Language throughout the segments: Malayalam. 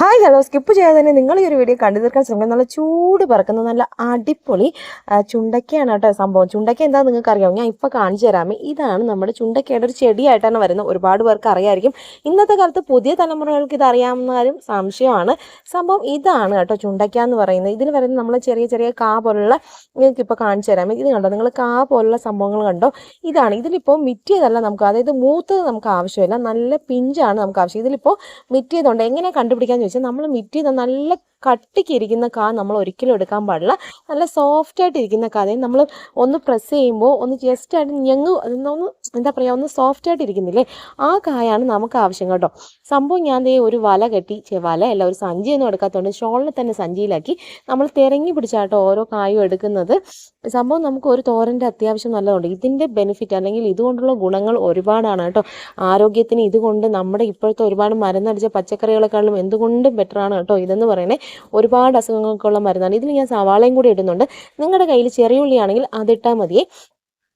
ഹായ് ഹലോ സ്കിപ്പ് ചെയ്യാതെ തന്നെ നിങ്ങൾ ഈ ഒരു വീഡിയോ കണ്ടു തീർക്കാൻ ശ്രമിക്കുന്നത് നല്ല ചൂട് പറക്കുന്ന നല്ല അടിപൊളി ചുണ്ടക്കയാണ് കേട്ടോ സംഭവം. ചുണ്ടക്ക എന്താ നിങ്ങൾക്ക് അറിയാമോ ഞാൻ ഇപ്പോൾ കാണിച്ചു തരാമേ. ഇതാണ് നമ്മുടെ ചുണ്ടക്കയുടെ ഒരു ചെടിയായിട്ടാണ് വരുന്നത് ഒരുപാട് പേർക്ക് അറിയായിരിക്കും. ഇന്നത്തെ കാലത്ത് പുതിയ തലമുറകൾക്ക് ഇത് അറിയാവുന്ന കാര്യം സംശയമാണ്. സംഭവം ഇതാണ് കേട്ടോ ചുണ്ടക്ക എന്ന് പറയുന്നത്. ഇതിന് വരുന്ന നമ്മൾ ചെറിയ ചെറിയ കാ പോലുള്ള നിങ്ങൾക്ക് ഇപ്പോൾ കാണിച്ചു തരാമേ. ഇത് കണ്ടോ? നിങ്ങൾ കാ പോലുള്ള സംഭവങ്ങൾ കണ്ടോ? ഇതാണ്. ഇതിലിപ്പോൾ മിറ്റിയതല്ല നമുക്ക് അതായത് മൂത്തത് നമുക്ക് ആവശ്യമില്ല. നല്ല പിഞ്ചാണ് നമുക്ക് ആവശ്യം. ഇതിലിപ്പോൾ മിറ്റിയതുണ്ട്. എങ്ങനെ കണ്ടുപിടിക്കാന്ന് ചോദിച്ചാൽ നമ്മൾ മിറ്റി നല്ല കട്ടിക്ക് ഇരിക്കുന്ന കാ നമ്മൾ ഒരിക്കലും എടുക്കാൻ പാടില്ല. നല്ല സോഫ്റ്റ് ആയിട്ട് ഇരിക്കുന്ന കാതെ നമ്മൾ ഒന്ന് പ്രസ് ചെയ്യുമ്പോൾ ഒന്ന് ജസ്റ്റ് ആയിട്ട് ഞെങ്ങ് ഒന്ന് എന്താ പറയുക ഒന്ന് സോഫ്റ്റ് ആയിട്ട് ഇരിക്കുന്നില്ലേ? ആ കായാണ് നമുക്ക് ആവശ്യം കേട്ടോ സംഭവം ഞാൻ ദേ ഒരു വല കെട്ടി വല അല്ല ഒരു സഞ്ചിയൊന്നും എടുക്കാത്തതുകൊണ്ട് ഷോളിനെ തന്നെ സഞ്ചിയിലാക്കി നമ്മൾ തിരങ്ങി പിടിച്ചാട്ടോ ഓരോ കായും എടുക്കുന്നത്. സംഭവം നമുക്ക് ഒരു തോരന്റെ അത്യാവശ്യം നല്ലതുണ്ട്. ഇതിന്റെ ബെനിഫിറ്റ് അല്ലെങ്കിൽ ഇതുകൊണ്ടുള്ള ഗുണങ്ങൾ ഒരുപാടാണ് കേട്ടോ. ആരോഗ്യത്തിന് ഇതുകൊണ്ട് നമ്മുടെ ഇപ്പോഴത്തെ ഒരുപാട് മരുന്നടിച്ച പച്ചക്കറികളെക്കാളും എന്തുകൊണ്ടും ബെറ്ററാണ് കേട്ടോ ഇതെന്ന് പറയണേ ഒരുപാട് അസുഖങ്ങൾക്കുള്ള മരുന്നാണ്. ഇതിൽ ഞാൻ സവാളയും കൂടി ഇടുന്നുണ്ട്. നിങ്ങളുടെ കയ്യിൽ ചെറിയ ഉള്ളിയാണെങ്കിൽ അതിട്ടാൽ മതിയേ.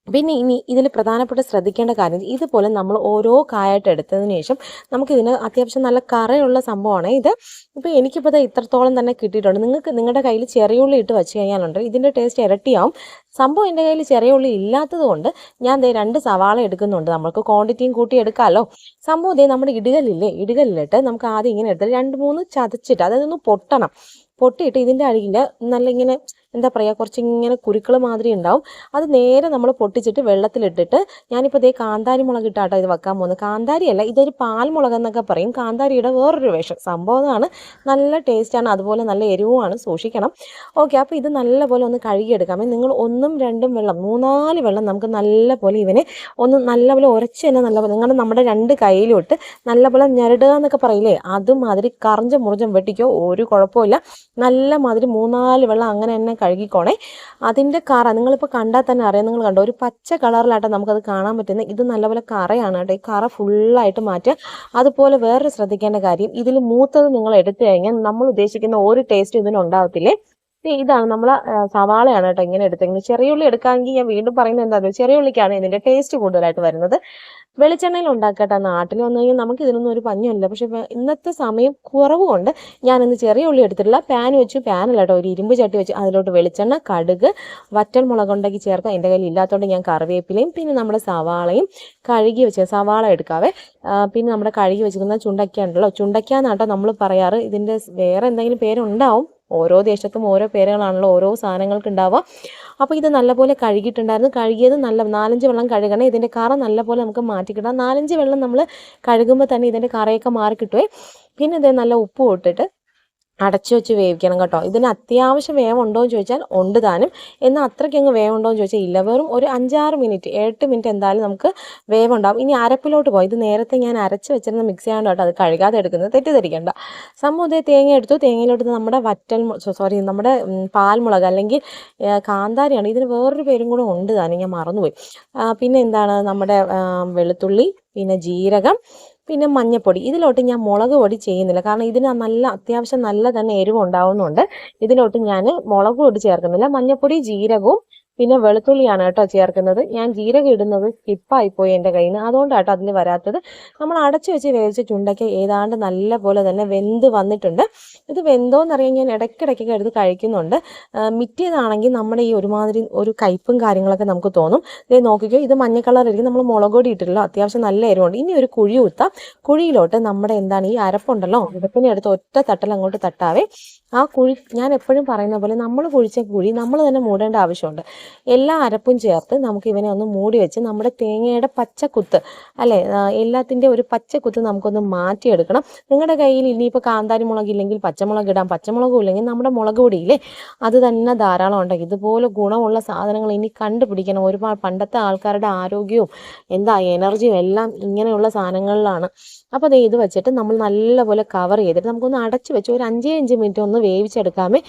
പിന്നെ ഇനി ഇതിൽ പ്രധാനപ്പെട്ട ശ്രദ്ധിക്കേണ്ട കാര്യം ഇതുപോലെ നമ്മൾ ഓരോ കായായിട്ട് എടുത്തതിന് ശേഷം നമുക്കിതിന് അത്യാവശ്യം നല്ല കറയുള്ള സംഭവമാണ് ഇത്. ഇപ്പോൾ എനിക്കിപ്പോൾ ഇത് ഇത്രത്തോളം തന്നെ കിട്ടിയിട്ടുണ്ട്. നിങ്ങൾക്ക് നിങ്ങളുടെ കയ്യിൽ ചെറിയ ഉള്ളി ഇട്ട് വെച്ച് കഴിഞ്ഞാലുണ്ട്. ഇതിന്റെ ടേസ്റ്റ് ഇരട്ടിയാവും. സംഭവം എന്റെ കയ്യിൽ ചെറിയ ഉള്ളി ഇല്ലാത്തത് കൊണ്ട് ഞാൻ ദേ രണ്ട് സവാള എടുക്കുന്നുണ്ട്. നമുക്ക് ക്വാണ്ടിറ്റിയും കൂട്ടി എടുക്കാമല്ലോ സംഭവം ദേ നമ്മുടെ ഇടുകലില്ലേ? ഇടുകലിലിട്ട് നമുക്ക് ആദ്യം ഇങ്ങനെ എടുത്തിട്ട് രണ്ട് മൂന്ന് ചതച്ചിട്ട് അതായത് ഒന്ന് പൊട്ടണം. പൊട്ടിയിട്ട് ഇതിന്റെ അടിയിൽ നല്ല ഇങ്ങനെ എന്താ പറയുക കുറച്ച് ഇങ്ങനെ കുരുക്കൾ മാതിരി ഉണ്ടാവും. അത് നേരെ നമ്മൾ പൊട്ടിച്ചിട്ട് വെള്ളത്തിലിട്ടിട്ട് ഞാനിപ്പോൾ ഇതേ കാന്താരി മുളക് ഇട്ടാട്ടോ ഇത് വെക്കാൻ പോകുന്നത് കാന്താരി അല്ല ഇതൊരു പാൽ മുളക് എന്നൊക്കെ പറയും. കാന്താരിയുടെ വേറൊരു വേഷം. സംഭവമാണ് നല്ല ടേസ്റ്റാണ് അതുപോലെ നല്ല എരിവുമാണ്. സൂക്ഷിക്കണം. ഓക്കെ അപ്പോൾ ഇത് നല്ലപോലെ ഒന്ന് കഴുകിയെടുക്കാമേ നിങ്ങൾ ഒന്നും രണ്ടും വെള്ളം മൂന്നാൽ വെള്ളം നമുക്ക് നല്ലപോലെ ഇവനെ ഒന്ന് നല്ലപോലെ ഉരച്ച് തന്നെ നല്ലപോലെ നിങ്ങളുടെ നമ്മുടെ രണ്ട് കയ്യിലോട്ട് നല്ലപോലെ ഞെരടുക എന്നൊക്കെ പറയില്ലേ? അതുമാതിരി കറഞ്ച മുറിഞ്ഞും വെട്ടിക്കോ. ഒരു കുഴപ്പമില്ല നല്ല മാതിരി മൂന്നാൽ വെള്ളം അങ്ങനെ തന്നെ കഴുകിക്കോണേ. അതിന്റെ കറ നിങ്ങളിപ്പോൾ കണ്ടാൽ തന്നെ അറിയാം നിങ്ങൾ കണ്ടോ? ഒരു പച്ച കളറിലാട്ടോ നമുക്കത് കാണാൻ പറ്റുന്നത്. ഇത് നല്ലപോലെ കറയാണ് കേട്ടോ. ഈ കറ ഫുള്ളായിട്ട് മാറ്റുക. അതുപോലെ വേറൊരു ശ്രദ്ധിക്കേണ്ട കാര്യം ഇതിൽ മൂത്തത് നിങ്ങൾ എടുത്തു കഴിഞ്ഞാൽ നമ്മൾ ഉദ്ദേശിക്കുന്ന ഒരു ടേസ്റ്റ് ഇതിനുണ്ടാകത്തില്ലേ ഇതാണ് നമ്മൾ സവാളയാണ് കേട്ടോ ഇങ്ങനെ എടുത്തേക്കുന്നത് ചെറിയ ഉള്ളി എടുക്കാമെങ്കിൽ ഞാൻ വീണ്ടും പറയുന്നത് എന്താ ചെറിയ ഉള്ളിക്കാണ് ഇതിന്റെ ടേസ്റ്റ് കൂടുതലായിട്ട് വരുന്നത്. വെളിച്ചെണ്ണയിൽ ഉണ്ടാക്കട്ടെ നാട്ടിൽ വന്നു കഴിഞ്ഞാൽ നമുക്ക് ഇതിനൊന്നും ഒരു പഞ്ഞമില്ല പക്ഷെ ഇന്നത്തെ സമയം കുറവുകൊണ്ട് ഞാനിന്ന് ചെറിയ ഉള്ളി എടുത്തിട്ടില്ല പാൻ വെച്ചു. പാനല്ല ഒരു ഇരുമ്പ് ചട്ടി വെച്ച്. അതിലോട്ട് വെളിച്ചെണ്ണ കടുക് വറ്റൽ മുളക് ഉണ്ടാക്കി ചേർക്കാം. എന്റെ കയ്യിൽ ഇല്ലാത്തതുകൊണ്ട് ഞാൻ കറിവേപ്പിലയും പിന്നെ നമ്മുടെ സവാളയും കഴുകി വെച്ച സവാള എടുക്കാവേ. പിന്നെ നമ്മുടെ കഴുകി വെച്ചിരിക്കുന്ന ചുണ്ടയ്ക്ക ഉണ്ടല്ലോ നമ്മൾ പറയാറ്. ഇതിന്റെ വേറെ എന്തെങ്കിലും പേരുണ്ടാവും. ഓരോ ദേശത്തും ഓരോ പേരുകളാണല്ലോ ഓരോ സാധനങ്ങൾക്ക് ഉണ്ടാവുക അപ്പോൾ ഇത് നല്ലപോലെ കഴുകിയിട്ടുണ്ടായിരുന്നു. കഴുകിയത് നല്ല നാലഞ്ച് വെള്ളം കഴുകണം. ഇതിന്റെ കറ നല്ലപോലെ നമുക്ക് മാറ്റിക്കിടാം. നാലഞ്ച് വെള്ളം നമ്മൾ കഴുകുമ്പോൾ തന്നെ ഇതിന്റെ കറയൊക്കെ മാറി കിട്ടുവേ പിന്നെ ഇത് നല്ല ഉപ്പ് ഇട്ടിട്ട് അടച്ചു വെച്ച് വേവിക്കണം കേട്ടോ. ഇതിന് അത്യാവശ്യം വേവുണ്ടോ എന്ന് ചോദിച്ചാൽ ഉണ്ട് താനും. എന്നാൽ അത്രയ്ക്ക് അങ്ങ് വേവുണ്ടോ എന്ന് ചോദിച്ചാൽ ഇല്ല. വെറും ഒരു അഞ്ചാറ് മിനിറ്റ് എട്ട് മിനിറ്റ് എന്തായാലും നമുക്ക് വേവുണ്ടാവും. ഇനി അരപ്പിലോട്ട് പോയി. ഇത് നേരത്തെ ഞാൻ അരച്ച് വെച്ചിരുന്ന മിക്സി ആണ് കേട്ടോ അത് കഴുകാതെ എടുക്കുന്നത്. തെറ്റിദ്ധരിക്കേണ്ട. സംഭവം ഇതേ തേങ്ങ എടുത്തു. തേങ്ങയിലോട്ട് നമ്മുടെ വറ്റൽ സോറി നമ്മുടെ പാൽമുളക് അല്ലെങ്കിൽ കാന്താരിയാണ്. ഇതിന് വേറൊരു പേരും കൂടെ ഉണ്ട് താനും. ഞാൻ മറന്നുപോയി. പിന്നെ എന്താണ്? നമ്മുടെ വെളുത്തുള്ളി പിന്നെ ജീരകം പിന്നെ മഞ്ഞപ്പൊടി. ഇതിലോട്ട് ഞാൻ മുളക് പൊടി ചെയ്യുന്നില്ല. കാരണം ഇതിന് നല്ല അത്യാവശ്യം നല്ല തന്നെ എരിവ് ഉണ്ടാവുന്നുണ്ട് ഇതിലോട്ട് ഞാൻ മുളക് പൊടി ചേർക്കുന്നില്ല. മഞ്ഞപ്പൊടി ജീരകവും പിന്നെ വെളുത്തുള്ളിയാണ് കേട്ടോ ചേർക്കുന്നത്. ഞാൻ ജീരകം ഇടുന്നത് സ്കിപ്പായിപ്പോയി എന്റെ കയ്യിൽ നിന്ന് അതുകൊണ്ടാട്ടോ അതിൽ വരാത്തത്. നമ്മൾ അടച്ചു വെച്ച് വേവിച്ച ഏതാണ്ട് നല്ല പോലെ തന്നെ വെന്ത് വന്നിട്ടുണ്ട്. ഇത് വെന്തോന്നറിയാൻ ഞാൻ ഇടയ്ക്കിടയ്ക്കൊക്കെ എടുത്ത് കഴിക്കുന്നുണ്ട്. മിറ്റിയതാണെങ്കിൽ നമ്മുടെ ഈ ഒരുമാതിരി ഒരു കയ്പും കാര്യങ്ങളൊക്കെ നമുക്ക് തോന്നും. ഇത് നോക്കിക്കോ ഇത് മഞ്ഞ കളറായിരിക്കും. നമ്മൾ മുളക് പൊടി അത്യാവശ്യം നല്ല എരിവുണ്ട്. ഇനി ഒരു കുഴി കുത്താം കുഴിയിലോട്ട് നമ്മുടെ എന്താണ് ഈ അരപ്പുണ്ടല്ലോ അരപ്പിനെ എടുത്ത് ഒറ്റ തട്ടൽ അങ്ങോട്ട് തട്ടാവേ. ആ കുഴി ഞാൻ എപ്പോഴും പറയുന്ന പോലെ നമ്മൾ കുഴിച്ച കുഴി നമ്മൾ തന്നെ മൂടേണ്ട ആവശ്യമുണ്ട്. എല്ലാ അരപ്പും ചേർത്ത് നമുക്ക് ഇവനെ ഒന്ന് മൂടി വെച്ച് നമ്മുടെ തേങ്ങയുടെ പച്ചക്കുത്ത് അല്ലേ? എല്ലാത്തിന്റെ ഒരു പച്ചക്കുത്ത് നമുക്കൊന്ന് മാറ്റിയെടുക്കണം. നിങ്ങളുടെ കയ്യിൽ ഇനിയിപ്പോൾ കാന്താരി മുളക് ഇല്ലെങ്കിൽ പച്ചമുളക് ഇടാം. പച്ചമുളകും ഇല്ലെങ്കിൽ നമ്മുടെ മുളക് പൊടിയില്ലേ? അത് തന്നെ ധാരാളം ഉണ്ടാക്കി ഇതുപോലെ ഗുണമുള്ള സാധനങ്ങൾ ഇനി കണ്ടുപിടിക്കണം. ഒരുപാട് പണ്ടത്തെ ആൾക്കാരുടെ ആരോഗ്യവും എന്താ എനർജിയും എല്ലാം ഇങ്ങനെയുള്ള സാധനങ്ങളിലാണ്. അപ്പോൾ അത് ഇത് വെച്ചിട്ട് നമ്മൾ നല്ലപോലെ കവർ ചെയ്തിട്ട് നമുക്കൊന്ന് അടച്ചു വെച്ച് ഒരു അഞ്ചേ അഞ്ച് മിനിറ്റ് ഒന്ന് വേവിച്ചെടുക്കാമേ.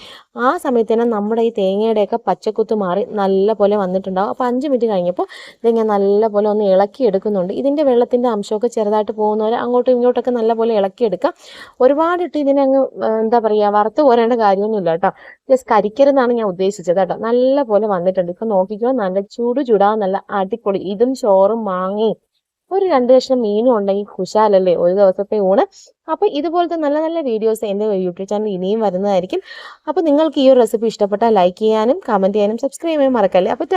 ആ സമയത്ത് തന്നെ നമ്മുടെ ഈ തേങ്ങയുടെയൊക്കെ പച്ചക്കുത്ത് മാറി നല്ല പോലെ വന്നിട്ടുണ്ടാവും. അപ്പോൾ അഞ്ച് മിനിറ്റ് കഴിഞ്ഞപ്പോൾ ഇതിങ്ങനെ നല്ലപോലെ ഒന്ന് ഇളക്കി എടുക്കുന്നുണ്ട്. ഇതിന്റെ വെള്ളത്തിന്റെ അംശമൊക്കെ ചെറുതായിട്ട് പോകുന്നവരെ അങ്ങോട്ടും ഇങ്ങോട്ടൊക്കെ നല്ല പോലെ ഇളക്കിയെടുക്കാം ഒരുപാടിട്ട് ഇതിനെ അങ്ങ് എന്താ പറയുക വറുത്ത് പോരേണ്ട കാര്യമൊന്നുമില്ല കേട്ടോ. ജസ്റ്റ് കരിക്കരുതെന്നാണ് ഞാൻ ഉദ്ദേശിച്ചത് കേട്ടോ. നല്ല പോലെ വന്നിട്ടുണ്ട്. ഇപ്പം നോക്കിക്കോ നല്ല ചൂട് ചൂടാ നല്ല അടിപൊളി. ഇതും ചോറും മാങ്ങയും. ഒരു രണ്ട് കഷ്ണം മീനും ഉണ്ടെങ്കിൽ കുശാലല്ലേ? ഒരു ദിവസത്തെ ഊണ്. അപ്പോൾ ഇതുപോലത്തെ നല്ല നല്ല വീഡിയോസ് എന്റെ യൂട്യൂബ് ചാനൽ ഇനിയും വരുന്നതായിരിക്കും. അപ്പോൾ നിങ്ങൾക്ക് ഈ ഒരു റെസിപ്പി ഇഷ്ടപ്പെട്ടാൽ ലൈക്ക് ചെയ്യാനും കമന്റ് ചെയ്യാനും സബ്സ്ക്രൈബ് ചെയ്യാൻ മറക്കല്ലേ? അപ്പോൾ